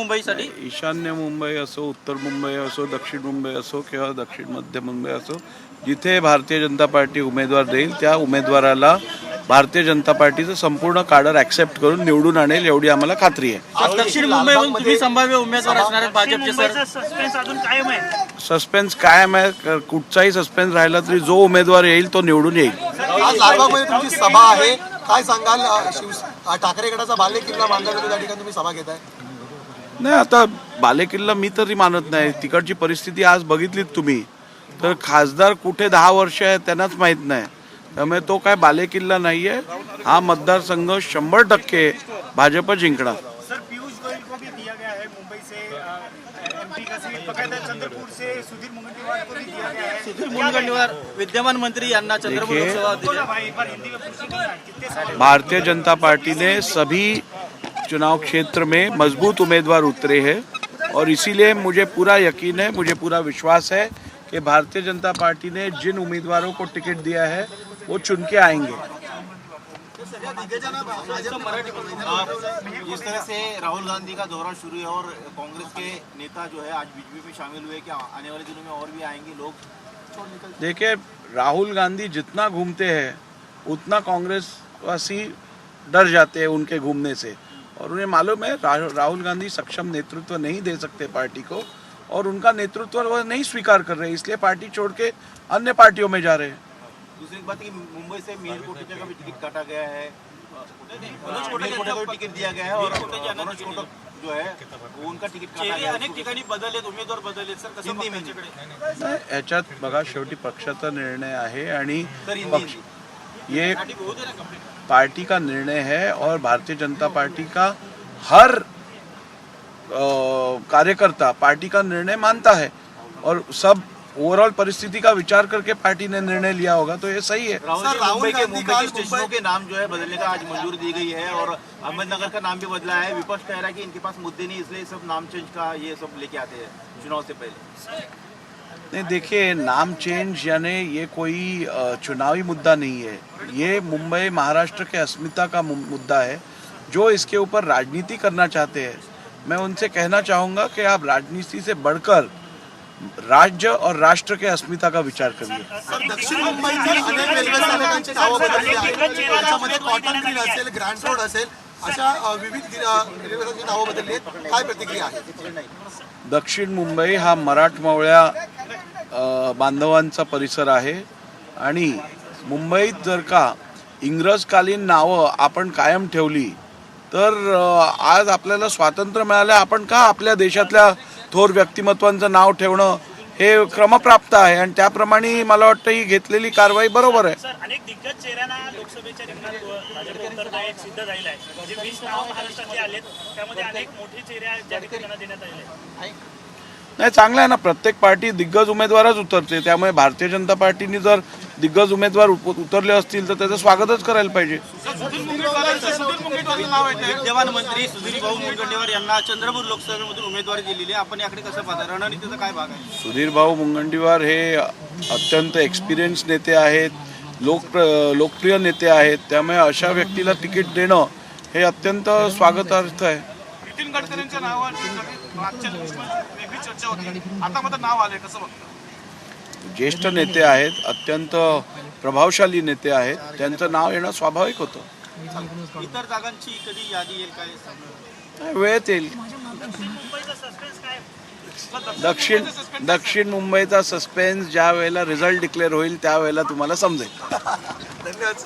मुंबईसाठी? ईशान्य मुंबई असो उत्तर मुंबई असो दक्षिण मुंबई असो किंवा दक्षिण मध्य मुंबई असो जिथे भारतीय जनता पार्टी उमेदवार देईल त्या उमेदवाराला भारतीय जनता पार्टीचं संपूर्ण काडर ऍक्सेप्ट करून निवडून आणेल एवढी आम्हाला खात्री आहे. दक्षिण मुंबईहून तुम्ही संभाव्य उमेदवार असणार आहेत भाजपचे सर. सस्पेन्स अजून कायम आहे. सस्पेन्स कायम आहे क- कुठचाही सस्पेन्स राहिला तरी जो उमेदवार येईल तो निवडून येईल. आज लालबागमध्ये तुमची सभा आहे. काय सांगाल अ, शिव अ, ठाकरे गटाचा बाले किल्ला बांधला जातो त्या ठिकाणी तुम्ही सभा घेताय? नाही आता बालेकिल्ला मी तरी मानत नाही. तिकडची परिस्थिती आज बघितलीत तुम्ही. तर खासदार कुठे दहा वर्ष आहे त्यांनाच माहीत नाही. त्यामुळे तो काय बालेकिल्ला नाही आहे हा मतदारसंघ शंभर टक्के भाजप जिंकणार. सर पीयूष गोयल को भी दिया गया है मुंबई से एमपी का सीट बकायदा चंद्रपुर से सुधीर मुंगटीवार को भी दिया गया है. सुधीर मुनगंटीवार विद्यमान मंत्री यांना भारतीय जनता पार्टी ने सभी चुनाव क्षेत्र में मज़बूत उम्मीदवार उतरे हैं और इसीलिए मुझे पूरा यकीन है मुझे पूरा विश्वास है कि भारतीय जनता पार्टी ने जिन उम्मीदवारों को टिकट दिया है वो चुन के आएँगे। जिस तरह से राहुल गांधी का दौरा शुरू है और कांग्रेस के नेता जो है आज बीजेपी में शामिल हुए क्या आने वाले दिनों में और भी आएँगे लोग? देखिए राहुल गांधी जितना घूमते हैं उतना कांग्रेसवासी डर जाते हैं उनके घूमने से। और उन्हें मालूम है रा- राहुल गांधी सक्षम नेतृत्व नहीं दे सकते पार्टी को और उनका नेतृत्व वह नहीं स्वीकार कर रहे इसलिए पार्टी छोड़ के अन्य पार्टियों में जा रहे हैं। दूसरी बात कि मुंबई से मेयर का भी टिकट काटा गया है। टिकट दिया गया है और जो है वो उनका टिकट काटा है। अनेक ठिकाणी बदललेत उमेदवार बदललेत सर कसं? नाही, याच्यात बघा शेवटी पक्षाचा निर्णय आहे आणि पक्ष ये पार्टी का निर्णय है और भारतीय जनता पार्टी का हर कार्यकर्ता पार्टी का निर्णय मानता है और सब ओवरऑल परिस्थिति का विचार करके पार्टी ने निर्णय लिया होगा तो ये सही है। सर, राहुल के मुंबई के स्टेशनों के नाम जो है बदलने का आज मंजूरी दी गई है और अहमदनगर का नाम भी बदला है। विपक्ष कह रहा है कि इनके पास मुद्दे नहीं इसलिए सब नाम चेंज का ये सब लेके आते हैं चुनाव से पहले। नहीं देखिए नाम चेंज यानी ये कोई चुनावी मुद्दा नहीं है। ये मुंबई महाराष्ट्र के अस्मिता का मुद्दा है जो इसके ऊपर राजनीति करना चाहते हैं। मैं उनसे कहना चाहूँगा कि आप राजनीति से बढ़कर राज्य और राष्ट्र के अस्मिता का विचार करिए। दक्षिण मुंबईतील अनेक रेल्वे स्थानकांची नावं बदलली आहेत त्याच्यामध्ये कॉटन ग्रीन असेल ग्रँड रोड असेल अशा विविध दक्षिण मुंबई हा मराठमोळ्या बांधवांचा परिसर आहे. आणि मुंबईत जर का इंग्रजकालीन नावं आपण कायम ठेवली तर आज आपल्याला स्वातंत्र्य मिळालं आपण का आपल्या देशातल्या थोर व्यक्तिमत्वांचं नाव ठेवणं हे क्रमप्राप्त आहे? आणि त्याप्रमाणे मला वाटतं ही घेतलेली कारवाई बरोबर आहे. अनेक नाही चांगलं आहे ना. प्रत्येक पार्टी दिग्गज उमेदवारच उतरते. त्यामुळे भारतीय जनता पार्टीने जर दिग्गज उमेदवार उतरले असतील तर त्याचं स्वागतच करायला पाहिजे. विद्यमान मंत्री सुधीर भाऊ मुनगंटीवार यांना चंद्रपूर लोकसभेमधून उमेदवारी दिलेली आहे. आपण याकडे कसं पाहता? रणनीतीचा काय भाग आहे? सुधीर भाऊ मुनगंटीवार हे अत्यंत एक्सपिरियन्स नेते आहेत लोक लोकप्रिय नेते आहेत. त्यामुळे अशा व्यक्तीला तिकीट देणं हे अत्यंत स्वागतार्थ आहे. गडकरींच्या नावाची मागच्या दिवशी वेगळी चर्चा होती. आता मात्र नाव आले कसं बघता? ज्येष्ठ नेते आहेत अत्यंत प्रभावशाली नेते आहेत. त्यांचं नाव येणं स्वाभाविक होतं. इतर जागांची कधी यादी येईल काय. वेळेत येईल मुंबईचा सस्पेन्स काय दक्षिण दक्षिण मुंबईचा सस्पेन्स ज्या वेळेला रिझल्ट डिक्लेअर होईल त्यावेळेला तुम्हाला समजेल. धन्यवाद